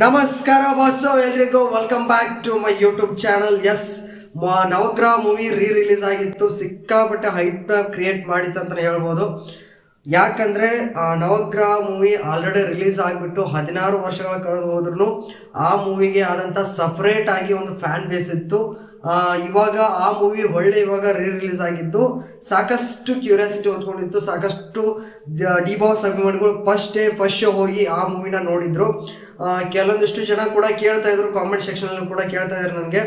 ನಮಸ್ಕಾರ ಬಾಸು, ಎಲ್ರಿಗೂ welcome back to my YouTube channel S Navagraha movie re release ಆಗಿತ್ತು. ಸಿಕ್ಕಾಪಟ್ಟೆ ಹೈಟ್ನ ಕ್ರಿಯೇಟ್ ಮಾಡಿತ್ತು ಅಂತಲೇ ಹೇಳ್ಬೋದು. ಯಾಕಂದರೆ ನವಗ್ರಹ ಮೂವಿ ಆಲ್ರೆಡಿ ರಿಲೀಸ್ ಆಗಿಬಿಟ್ಟು ಹದಿನಾರು ವರ್ಷಗಳ ಕಳೆದು ಹೋದ್ರೂ ಆ ಮೂವಿಗೆ ಆದಂಥ ಸಪ್ರೇಟ್ ಆಗಿ ಒಂದು ಫ್ಯಾನ್ ಬೇಸ್ ಇತ್ತು. ಇವಾಗ ಆ ಮೂವಿ ಒಳ್ಳೆ ಇವಾಗ ರೀ ರಿಲೀಸ್ ಆಗಿದ್ದು, ಸಾಕಷ್ಟು ಕ್ಯೂರಿಯಾಸಿಟಿ ಹೊತ್ಕೊಂಡಿತ್ತು, ಸಾಕಷ್ಟು ಡಿ ಬಾಸ್ ಅಭಿಮಾನಿಗಳು ಫಸ್ಟ್ ಡೇ ಫಸ್ಟ್ ಶೋ ಹೋಗಿ ಆ ಮೂವಿನ ನೋಡಿದ್ರು. ಕೆಲವೊಂದಿಷ್ಟು ಜನ ಕೂಡ ಕೇಳ್ತಾ ಇದ್ರು ಕಾಮೆಂಟ್ ಸೆಕ್ಷನಲ್ಲಿ ಕೂಡ ಕೇಳ್ತಾ ಇದ್ರು ನನಗೆ.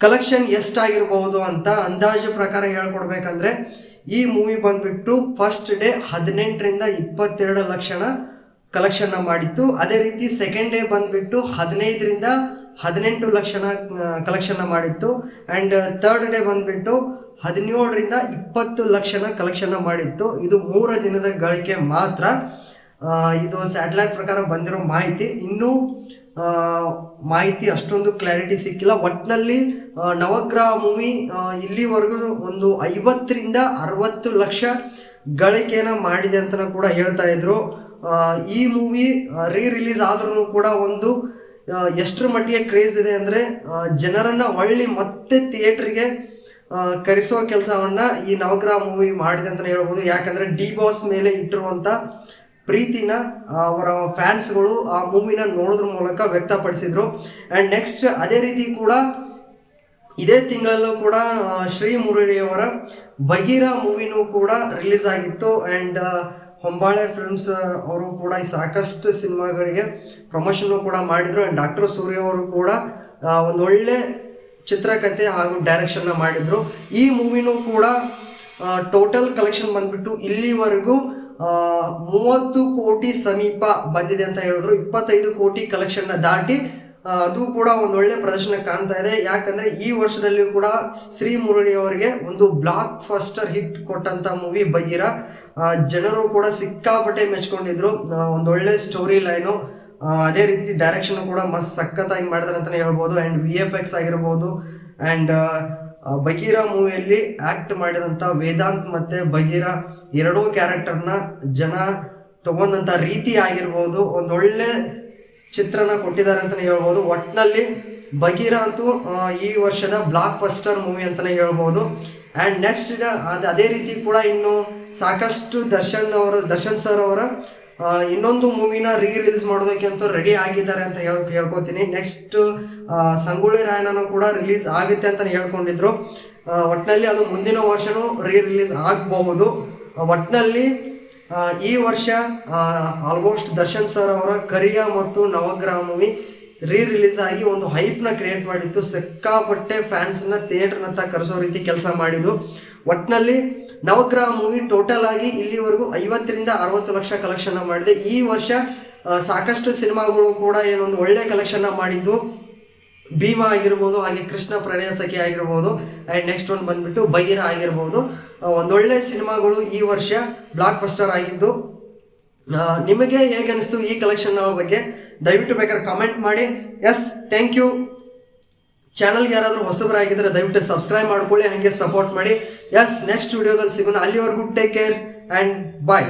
ಕಲೆಕ್ಷನ್ ಎಷ್ಟಾಗಿರ್ಬೋದು ಅಂತ ಅಂದಾಜು ಪ್ರಕಾರ ಹೇಳ್ಕೊಡ್ಬೇಕಂದ್ರೆ, ಈ ಮೂವಿ ಬಂದ್ಬಿಟ್ಟು ಫಸ್ಟ್ ಡೇ ಹದಿನೆಂಟರಿಂದ ಇಪ್ಪತ್ತೆರಡು ಲಕ್ಷಣ ಕಲೆಕ್ಷನ್ನ ಮಾಡಿತ್ತು. ಅದೇ ರೀತಿ ಸೆಕೆಂಡ್ ಡೇ ಬಂದ್ಬಿಟ್ಟು ಹದಿನೈದರಿಂದ ಹದಿನೆಂಟು ಲಕ್ಷನ ಕಲೆಕ್ಷನ್ನ ಮಾಡಿತ್ತು. ಆ್ಯಂಡ್ ಥರ್ಡ್ ಡೇ ಬಂದ್ಬಿಟ್ಟು ಹದಿನೇಳರಿಂದ ಇಪ್ಪತ್ತು ಲಕ್ಷನ ಕಲೆಕ್ಷನ್ನ ಮಾಡಿತ್ತು. ಇದು ಮೂರು ದಿನದ ಗಳಿಕೆ ಮಾತ್ರ. ಇದು ಸ್ಯಾಟಲೈಟ್ ಪ್ರಕಾರ ಬಂದಿರೋ ಮಾಹಿತಿ. ಇನ್ನೂ ಮಾಹಿತಿ ಅಷ್ಟೊಂದು ಕ್ಲಾರಿಟಿ ಸಿಕ್ಕಿಲ್ಲ. ಒಟ್ಟಿನಲ್ಲಿ ನವಗ್ರಹ ಮೂವಿ ಇಲ್ಲಿವರೆಗೂ ಒಂದು ಐವತ್ತರಿಂದ ಅರವತ್ತು ಲಕ್ಷ ಗಳಿಕೆನ ಮಾಡಿದೆ ಅಂತ ಕೂಡ ಹೇಳ್ತಾ ಇದ್ರು. ಈ ಮೂವಿ ರೀ ರಿಲೀಸ್ ಆದ್ರೂ ಕೂಡ ಒಂದು ಎಷ್ಟರ ಮಟ್ಟಿಗೆ ಕ್ರೇಜ್ ಇದೆ ಅಂದರೆ ಜನರನ್ನು ಹೊಳ್ಳಿ ಮತ್ತೆ ಥಿಯೇಟ್ರಿಗೆ ಕರೆಸೋ ಕೆಲಸವನ್ನ ಈ ನವಗ್ರಹ ಮೂವಿ ಮಾಡಿದೆ ಅಂತಲೇ ಹೇಳ್ಬೋದು. ಯಾಕಂದರೆ ಡಿ ಬಾಸ್ ಮೇಲೆ ಇಟ್ಟಿರುವಂಥ ಪ್ರೀತಿನ ಅವರ ಫ್ಯಾನ್ಸ್ಗಳು ಆ ಮೂವಿನ ನೋಡೋದ್ರ ಮೂಲಕ ವ್ಯಕ್ತಪಡಿಸಿದ್ರು. ಆ್ಯಂಡ್ ನೆಕ್ಸ್ಟ್ ಅದೇ ರೀತಿ ಕೂಡ, ಇದೇ ತಿಂಗಳಲ್ಲೂ ಕೂಡ ಶ್ರೀ ಮುರಳಿಯವರ ಬಗೀರ ಮೂವಿನೂ ಕೂಡ ರಿಲೀಸ್ ಆಗಿತ್ತು. ಆ್ಯಂಡ್ ಹೊಂಬಾಳೆ ಫಿಲ್ಮ್ಸ್ ಅವರು ಕೂಡ ಈ ಸಾಕಷ್ಟು ಸಿನಿಮಾಗಳಿಗೆ ಪ್ರಮೋಷನ್ ಕೂಡ ಮಾಡಿದರು. ಆ್ಯಂಡ್ ಡಾಕ್ಟರ್ ಸೂರ್ಯ ಅವರು ಕೂಡ ಒಂದು ಒಳ್ಳೆ ಚಿತ್ರಕಥೆ ಹಾಗೂ ಡೈರೆಕ್ಷನ್ನ ಮಾಡಿದರು. ಈ ಮೂವಿನೂ ಕೂಡ ಟೋಟಲ್ ಕಲೆಕ್ಷನ್ ಬಂದ್ಬಿಟ್ಟು ಇಲ್ಲಿವರೆಗೂ ಮೂವತ್ತು ಕೋಟಿ ಸಮೀಪ ಬಂದಿದೆ ಅಂತ ಹೇಳಿದ್ರು. ಇಪ್ಪತ್ತೈದು ಕೋಟಿ ಕಲೆಕ್ಷನ್ನ ದಾಟಿ ಅದು ಕೂಡ ಒಂದು ಒಳ್ಳೆ ಪ್ರದರ್ಶನ ಕಾಣ್ತಾ ಇದೆ. ಯಾಕಂದ್ರೆ ಈ ವರ್ಷದಲ್ಲಿ ಕೂಡ ಶ್ರೀ ಮುರಳಿ ಅವರಿಗೆ ಒಂದು ಬ್ಲಾಕ್ ಫಸ್ಟರ್ ಹಿಟ್ ಕೊಟ್ಟಂತ ಮೂವಿ ಬಗೀರ ಜನರು ಕೂಡ ಸಿಕ್ಕಾಪಟ್ಟೆ ಮೆಚ್ಕೊಂಡಿದ್ರು. ಒಂದು ಒಳ್ಳೆ ಸ್ಟೋರಿ ಲೈನು ಅದೇ ರೀತಿ ಡೈರೆಕ್ಷನ್ ಕೂಡ ಮಸ್ತ್ ಸಖತ್ತಾಗಿ ಮಾಡಿದಾರೆ ಅಂತಲೇ ಹೇಳ್ಬೋದು. ಆ್ಯಂಡ್ ವಿ ಎಫ್ ಎಕ್ಸ್ ಆಗಿರ್ಬೋದು. ಆ್ಯಂಡ್ ಬಗೀರ ಮೂವಿಯಲ್ಲಿ ಆ್ಯಕ್ಟ್ ಮಾಡಿದಂಥ ವೇದಾಂತ್ ಮತ್ತು ಬಗೀರ ಎರಡೂ ಕ್ಯಾರೆಕ್ಟರ್ನ ಜನ ತಗೊಂಡಂಥ ರೀತಿ ಆಗಿರ್ಬೋದು. ಒಂದು ಒಳ್ಳೆ ಚಿತ್ರನ ಕೊಟ್ಟಿದ್ದಾರೆ ಅಂತಲೇ ಹೇಳ್ಬೋದು. ಒಟ್ಟಿನಲ್ಲಿ ಬಗೀರ ಅಂತೂ ಈ ವರ್ಷದ ಬ್ಲಾಕ್ ಬಸ್ಟರ್ ಮೂವಿ ಅಂತಲೇ ಹೇಳ್ಬೋದು ಆ್ಯಂಡ್ ನೆಕ್ಸ್ಟ್ ಅದು ಅದೇ ರೀತಿ ಕೂಡ ಇನ್ನು ಸಾಕಷ್ಟು ದರ್ಶನ್ ಅವರು, ದರ್ಶನ್ ಸರ್ ಅವರ ಇನ್ನೊಂದು ಮೂವಿನ ರೀ ರಿಲೀಸ್ ಮಾಡೋದಕ್ಕೆ ಅಂತೂ ರೆಡಿ ಆಗಿದ್ದಾರೆ ಅಂತ ಹೇಳ್, ಹೇಳ್ಕೊತೀನಿ. ನೆಕ್ಸ್ಟ್ ಸಂಗೊಳ್ಳಿ ರಾಯಣ್ಣನು ಕೂಡ ರಿಲೀಸ್ ಆಗುತ್ತೆ ಅಂತಲೇ ಹೇಳ್ಕೊಂಡಿದ್ರು. ಒಟ್ನಲ್ಲಿ ಅದು ಮುಂದಿನ ವರ್ಷವೂ ರೀ ರಿಲೀಸ್ ಆಗಬಹುದು. ಒಟ್ಟಿನಲ್ಲಿ ಈ ವರ್ಷ ಆಲ್ಮೋಸ್ಟ್ ದರ್ಶನ್ ಸರ್ ಅವರ ಕರಿಯ ಮತ್ತು ನವಗ್ರಹ ಮೂವಿ ರೀ ರಿಲೀಸ್ ಆಗಿ ಒಂದು ಹೈಪ್ನ ಕ್ರಿಯೇಟ್ ಮಾಡಿತ್ತು. ಸಿಕ್ಕಾಪಟ್ಟೆ ಫ್ಯಾನ್ಸ್ನ ಥಿಯೇಟರ್ನತ್ತ ಕರೆಸೋ ರೀತಿ ಕೆಲಸ ಮಾಡಿದ್ದು. ಒಟ್ಟಿನಲ್ಲಿ ನವಗ್ರಹ ಮೂವಿ ಟೋಟಲ್ ಆಗಿ ಇಲ್ಲಿವರೆಗೂ ಐವತ್ತರಿಂದ ಅರವತ್ತು ಲಕ್ಷ ಕಲೆಕ್ಷನ್ ಮಾಡಿದೆ. ಈ ವರ್ಷ ಸಾಕಷ್ಟು ಸಿನಿಮಾಗಳು ಕೂಡ ಏನೊಂದು ಒಳ್ಳೆ ಕಲೆಕ್ಷನ್ನ ಮಾಡಿದ್ದು. ಭೀಮಾ ಆಗಿರ್ಬೋದು, ಹಾಗೆ ಕೃಷ್ಣ ಪ್ರಣಯ ಸಖಿ ಆಗಿರ್ಬೋದು ಆ್ಯಂಡ್ ನೆಕ್ಸ್ಟ್ ಒಂದು ಬಂದುಬಿಟ್ಟು ಬೈರ ಆಗಿರ್ಬೋದು. ಒಂದೊಳ್ಳೆ ಸಿನಿಮಾಗಳು ಈ ವರ್ಷ ಬ್ಲಾಕ್ ಬಸ್ಟರ್ ಆಗಿದ್ದು ನಿಮಗೆ ಹೇಗೆ ಅನಿಸ್ತು ಈ ಕಲೆಕ್ಷನ್ ಬಗ್ಗೆ? ದಯವಿಟ್ಟು ಬೇಕಾದ್ರೆ ಕಮೆಂಟ್ ಮಾಡಿ. ಎಸ್ ಥ್ಯಾಂಕ್ ಯು ಚಾನಲ್ಗೆ ಯಾರಾದರೂ ಹೊಸಬರಾಗಿದ್ದರೆ ದಯವಿಟ್ಟು ಸಬ್ಸ್ಕ್ರೈಬ್ ಮಾಡ್ಕೊಳ್ಳಿ, ಹಾಗೆ ಸಪೋರ್ಟ್ ಮಾಡಿ. ಎಸ್ ನೆಕ್ಸ್ಟ್ ವಿಡಿಯೋದಲ್ಲಿ ಸಿಗೋಣ. ಅಲ್ಲಿವರೆಗೂ ಟೇಕ್ ಕೇರ್ ಆ್ಯಂಡ್ ಬಾಯ್